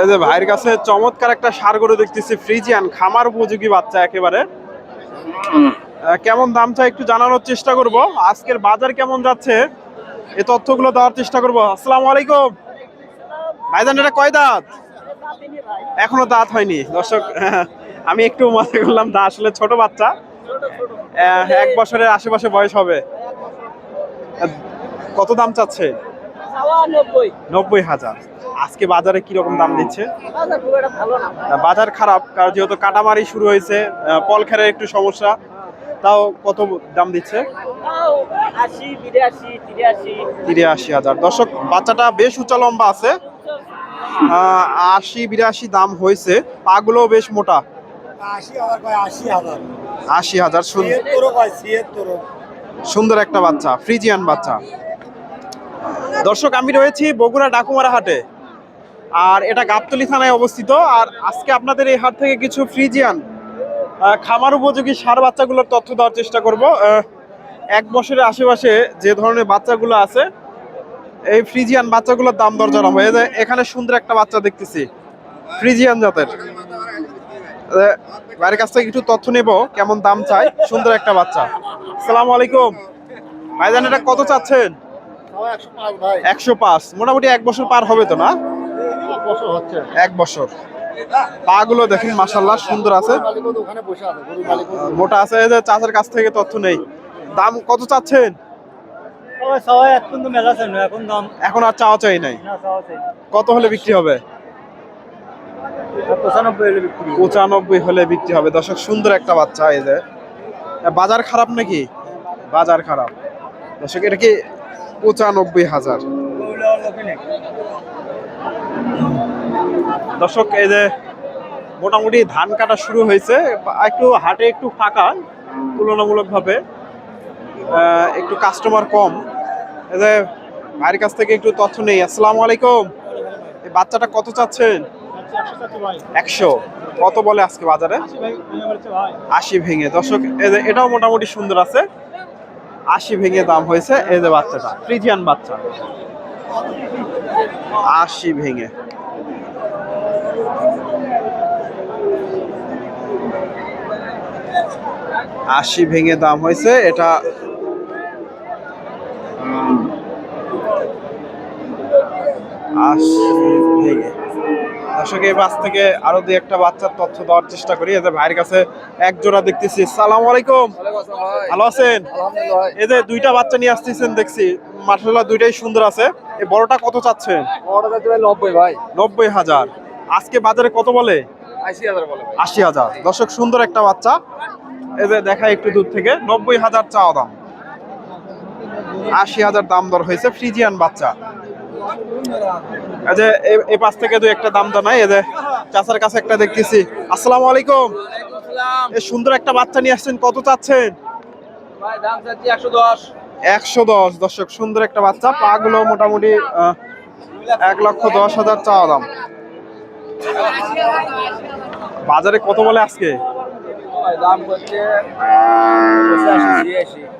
এই যে ভাইয়ের কাছে চমৎকার একটা সার গরু দেখতেছি ফ্রিজিয়ান খামার উপযোগী বাচ্চা একেবারে। কেমন দাম চাই একটু জানানোর চেষ্টা করব। আজকের বাজার কেমন যাচ্ছে এই তথ্যগুলো দেওয়ার চেষ্টা করব। আসসালামু আলাইকুম। ভাইজান এটা কয় দাঁত? এখনও দাঁত হয়নি। দর্শক আমি একটু মনে করলাম দা আসলে ছোট বাচ্চা। এক বছরের আশেপাশে বয়স হবে। কত দাম চাচ্ছে? নব্বই। হাজার। আজকে বাজারে কীরকম দাম দিচ্ছে? বাজার খারাপ কারণ যেহেতু কাটামারি শুরু হয়েছে পলখেরের একটু সমস্যা তাও কত দাম দিচ্ছে? আশি বিরাশি তিরাশি। হাজার। দর্শক বাচ্চাটা বেশ উঁচা লম্বা আছে। আশি বিরাশি দাম হয়েছে। পাগুলোও বেশ মোটা। আশি হাজার কয় আশি হাজার। আশি হাজার সুন- ছিয়াত্তরও। সুন্দর একটা বাচ্চা ফ্রিজিয়ান বাচ্চা। দর্শক, আমি রয়েছি বগুড়া ডাকুমারা হাটে। আর এটা গাবতলি থানায় অবস্থিত। আর আজকে আপনাদের এই হাট থেকে কিছু ফ্রিজিয়ান খামার উপযোগী সার বাচ্চাগুলোর তথ্য দেওয়ার চেষ্টা করব। এক বছরের আশেপাশে যে ধরনের বাচ্চাগুলো আছে, এই ফ্রিজিয়ান বাচ্চাগুলোর দাম দর জানাব। এই যে এখানে সুন্দর একটা বাচ্চা দেখতেছি, ফ্রিজিয়ান জাতের। বাইরের কাছ থেকে একটু তথ্য নেব, কেমন দাম চাই, সুন্দর একটা বাচ্চা। আসসালামু আলাইকুম। ভাইজান, এটা কত চাচ্ছেন? একশো পাঁচ মোটামুটি এক বছর পার হবে তো না? এক বছর পা গুলো দেখেন মাসাল্লাহ সুন্দর আছে। মোটা আছে এই যে চাচার কাছ থেকে তথ্য নেই। দাম কত চাচ্ছেন? এখন তো মেলা এখন দাম এখন আর চাওয়া চাই নাই। কত হলে বিক্রি হবে? পঁচানব্বই হলে বিক্রি পঁচানব্বই হলে বিক্রি হবে। দর্শক সুন্দর একটা বাচ্চা এই যে। বাজার খারাপ নাকি? বাজার খারাপ। দর্শক এটা কি পঁচানব্বই হাজার। দর্শক, এই যে মোটামুটি ধান কাটা শুরু হয়েছে, একটু হাটে একটু ফাঁকা, তুলনামূলকভাবে একটু কাস্টমার কম। এই যে ভাইয়ের কাছ থেকে একটু তথ্য নেই। আসসালামু আলাইকুম। এই বাচ্চাটা কত চাচ্ছেন? একশো। কত বলে আজকে বাজারে? আশি ভেঙে। দর্শক এটাও মোটামুটি সুন্দর আছে। আশি ভেঙে দাম হয়েছে, এই যে বাচ্চাটা, ফ্রিজিয়ান বাচ্চা। আশি ভেঙে। আশি ভেঙে দাম হয়েছে, এটা, আশি ভেঙে। দর্শক এই বাস থেকে আরও দুই একটা বাচ্চার তথ্য দেওয়ার চেষ্টা করি। এদের ভাইয়ের কাছে এক জোড়া দেখতেছি। সালাম আলাইকুম। ভালো আছেন? এই যে দুইটা বাচ্চা নিয়ে আসতেছেন দেখছি। মার্শাল্লাহ দুইটাই সুন্দর আছে। এই বড়টা কত চাচ্ছেন? নব্বই ভাই। নব্বই হাজার। আজকে বাজারে কত বলে? আশি হাজার বলে আশি হাজার। দর্শক সুন্দর একটা বাচ্চা। এই যে দেখা একটু দূর থেকে। নব্বই হাজার চাওয়া দাম। আশি হাজার দাম দর হয়েছে ফ্রিজিয়ান বাচ্চা। এই যে এই পাশ থেকে দুই একটা দাম জানাই এই যে চাচার কাছে একটা দেখতেছি। আসসালামু আলাইকুম। এই সুন্দর একটা বাচ্চা নিয়ে আসছেন কত চাচ্ছেন? ভাই দাম চাচ্ছি একশো দশ। একশো দশ। দর্শক সুন্দর একটা বাচ্চা পা গুলো মোটামুটি এক লক্ষ দশ হাজার চাওয়া দাম। বাজারে কত বলে আজকে? দাম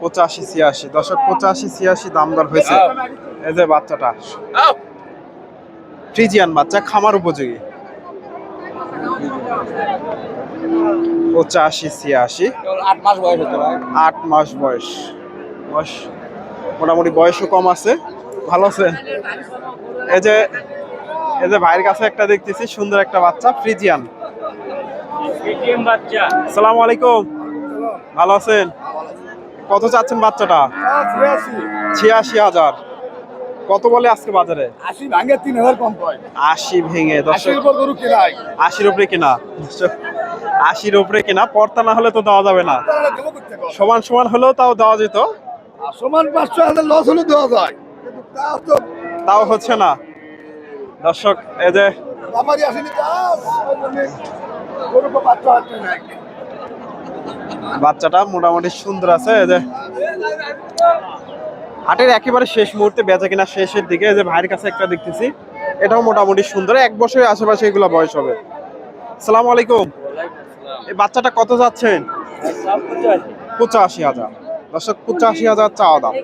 পঁচাশি ছিয়াশি। দশক পঁচাশি ছিয়াশি দাম দর হয়েছে এই যে বাচ্চাটা। ফ্রিজিয়ান বাচ্চা খামার উপযোগী। পঁচাশি ছিয়াশি। আট মাস বয়স আট মাস বয়স। বয়স মোটামুটি বয়সও কম আছে। ভালো আছে? এই যে এই যে ভাইয়ের কাছে একটা দেখতেছি সুন্দর একটা বাচ্চা ফ্রিজিয়ান। সালাম আলাইকুম। ভালো আছেন? কত চাচ্ছেন বাচ্চাটা? ছিয়াশি হাজার। কত বলে আজকে বাজারে? আশি ভাঙে তিন হাজার কম পায় আশি ভেঙে আশির উপর গরু কেনাই আশির উপরে কেনা আশির উপরে কেনা পর্তা না হলে তো দেওয়া যাবে না। সমান সমান হলেও তাও দেওয়া যেত। সমান পাঁচশো হাজার লস হলে দেওয়া যায়। তাও হচ্ছে না। দর্শক এই যে বাচ্চাটা মোটামুটি সুন্দর আছে এই যে। হাটের একেবারে শেষ মুহূর্তে বেচা কিনা শেষের দিকে যে ভাইয়ের কাছে একটা দেখতেছি এটাও মোটামুটি সুন্দর। এক বছরের আশেপাশে এগুলো বয়স হবে। সালাম আলাইকুম। এই বাচ্চাটা কত যাচ্ছেন? পঁচাশি হাজার। দর্শক পঁচাশি হাজার চাওয়া দাম।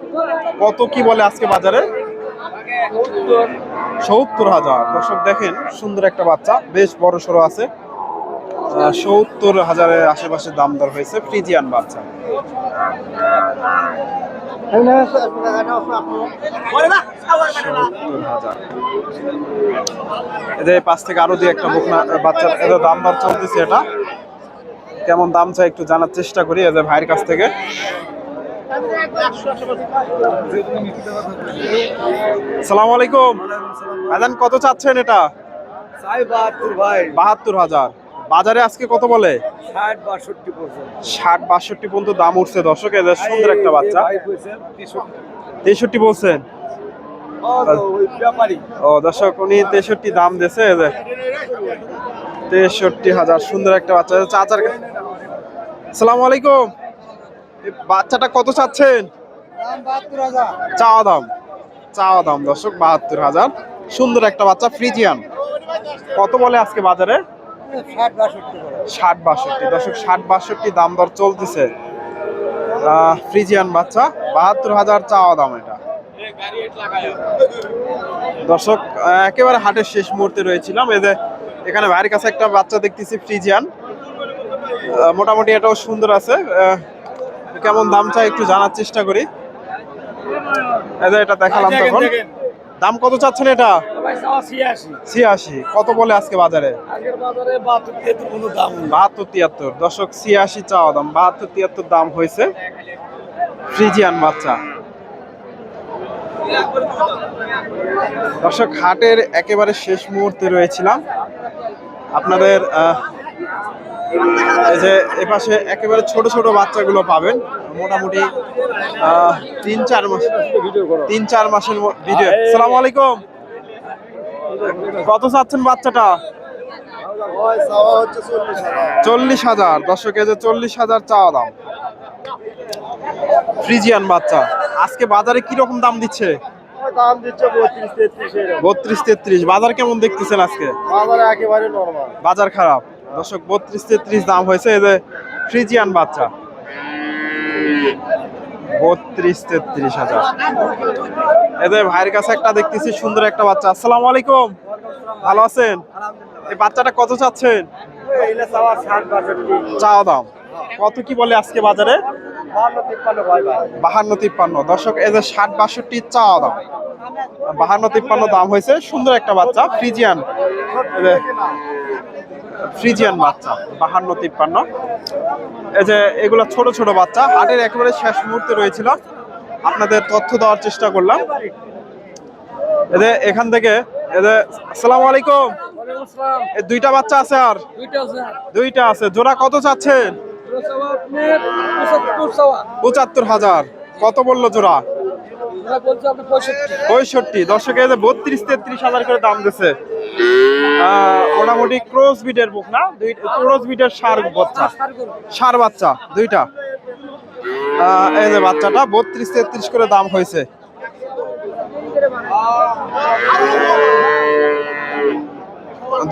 কত কি বলে আজকে বাজারে? সত্তর হাজার। দর্শক দেখেন সুন্দর একটা বাচ্চা। বেশ বড় সড়ো আছে। সত্তর হাজারের আশেপাশে দাম দর হয়েছে ফ্রিজিয়ান বাচ্চা। হাজার এদের পাঁচ থেকে আরও দুই একটা বকনা বাচ্চার এদের দাম দর চলতেছে এটা। কেমন দাম চাই একটু জানার চেষ্টা করি এদের ভাইয়ের কাছ থেকে। সালাম আলাইকুম। আজান কত চাচ্ছেন এটা? বাহাত্তর ভাই। বাহাত্তর হাজার। বাজারে আজকে কত বলে? ষাট বাষট্টি পর্যন্ত। দাম উঠছে। দর্শক এদের সুন্দর একটা বাচ্চা। তেষট্টি। বলছেন? ও দর্শক উনি তেষট্টি দাম দিয়েছে এদের তেষট্টি হাজার। সুন্দর একটা বাচ্চা। চাচার সালাম আলাইকুম। বাচ্চাটা কত চাচ্ছেন? চাওয়া দাম। চাওয়া দাম দর্শক বাহাত্তর হাজার। সুন্দর একটা বাচ্চা ফ্রিজিয়ান। কত বলে আজকে বাজারে? ষাট বাষট্টি ষাট দর্শক ষাট বাষট্টি দাম দর চলতেছে। আহ, ফ্রিজিয়ান বাচ্চা বাহাত্তর হাজার চাওয়া দাম এটা। দর্শক একেবারে হাটের শেষ মুহূর্তে রয়েছিলাম। এদের এখানে ভাইয়ের কাছে একটা বাচ্চা দেখতেছি ফ্রিজিয়ান। মোটামুটি এটাও সুন্দর আছে। আহ, কেমন দাম চাই একটু জানার চেষ্টা করি। এদের এটা দেখালাম তখন। দাম কত চাচ্ছেন এটা? ছিয়াশি। কত বলে আজকে বাজারে? বাহাত্তর তিয়াত্তর। দশক ছিয়াশি চাওয়া দাম। বাহাত্তর তিয়াত্তর দাম হয়েছে ফ্রিজিয়ান বাচ্চা। দর্শক, হাটের একেবারে শেষ মুহূর্তে রয়েছিলাম। আপনাদের এই যে এপাশে একেবারে ছোট ছোট বাচ্চাগুলো পাবেন। মোটামুটি তিন চার মাস, তিন চার মাসের ভিডিও সালাম আলাইকুম। কত চাচ্ছেন বাচ্চাটা? চল্লিশ হাজার। দর্শক, এই যে চল্লিশ হাজার চাওয়া দাম। ফ্রিজিয়ান বাচ্চা। আজকে বাজারে কি রকম দাম দিচ্ছে? বত্রিশ তেত্রিশ। বাজার কেমন দেখতেছেন আজকে? বাজারে বাজার খারাপ। দর্শক, বত্রিশ তেত্রিশ দাম হয়েছে। এই যে ফ্রিজিয়ান বাচ্চা। বত্রিশ, তেত্রিশ হাজার। এদের ভাইয়ের কাছে একটা দেখতেছি, সুন্দর একটা বাচ্চা। আসসালামু আলাইকুম। ভালো আছেন? এই বাচ্চাটা কত চাচ্ছেন? চাওয়া দাম। কত কি বলে আজকে বাজারে? বাহান্ন, তিপ্পান্ন। দর্শক এই যে ষাট, বাষট্টি চাওয়া দাম। বাহান্ন, তিপ্পান্ন দাম হয়েছে। সুন্দর একটা বাচ্চা, ফ্রিজিয়ান। ফ্রিজিয়ান বাচ্চা বাহান্ন তিপ্পান্ন। এই যে এগুলো ছোট ছোট বাচ্চা হাটের একেবারে শেষ মুহূর্তে রয়েছিল। আপনাদের তথ্য দেওয়ার চেষ্টা করলাম। এদের এখান থেকে এদের আসসালামু আলাইকুম। দুইটা বাচ্চা আছে আর? দুইটা আছে জোড়া কত চাচ্ছেন? পঁচাত্তর হাজার। কত বলল জোড়া? পঁয়ষট্টি। দর্শকে বত্রিশ তেত্রিশ হাজার করে দাম দিচ্ছে মোটামুটি ক্রস বিটের বুক না? দুই ক্রস বিটের সার বাচ্চা। সার বাচ্চা দুইটা। এই যে বাচ্চাটা বত্রিশ তেত্রিশ করে দাম হয়েছে।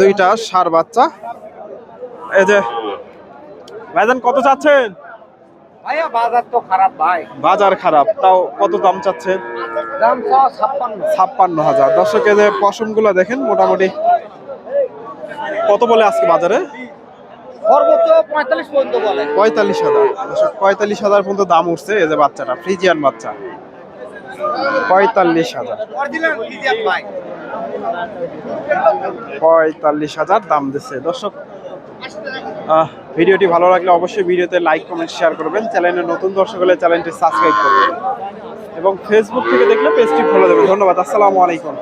দুইটা সার বাচ্চা। এই যে ভাইজান কত চাচ্ছেন? ভাইয়া বাজার তো খারাপ ভাই। বাজার খারাপ তাও কত দাম চাচ্ছেন? দাম ছাপ্পান্ন। হাজার। দর্শক এই যে পশমগুলো দেখেন মোটামুটি কত বলে আজকে বাজারে? পঁয়তাল্লিশ হাজার। পঁয়তাল্লিশ হাজার পর্যন্ত দাম উঠছে এই যে বাচ্চাটা ফ্রিজিয়ান বাচ্চা। পঁয়তাল্লিশ হাজার। পঁয়তাল্লিশ হাজার দাম দিচ্ছে। দর্শক আহ, ভিডিওটি ভালো লাগলে অবশ্যই ভিডিওতে লাইক কমেন্ট শেয়ার করবেন। চ্যানেলে নতুন দর্শক হলে চ্যানেলটি সাবস্ক্রাইব করবেন। এবং ফেসবুক থেকে দেখলে পেজটি ফলো দেবেন। ধন্যবাদ, আসসালামু আলাইকুম।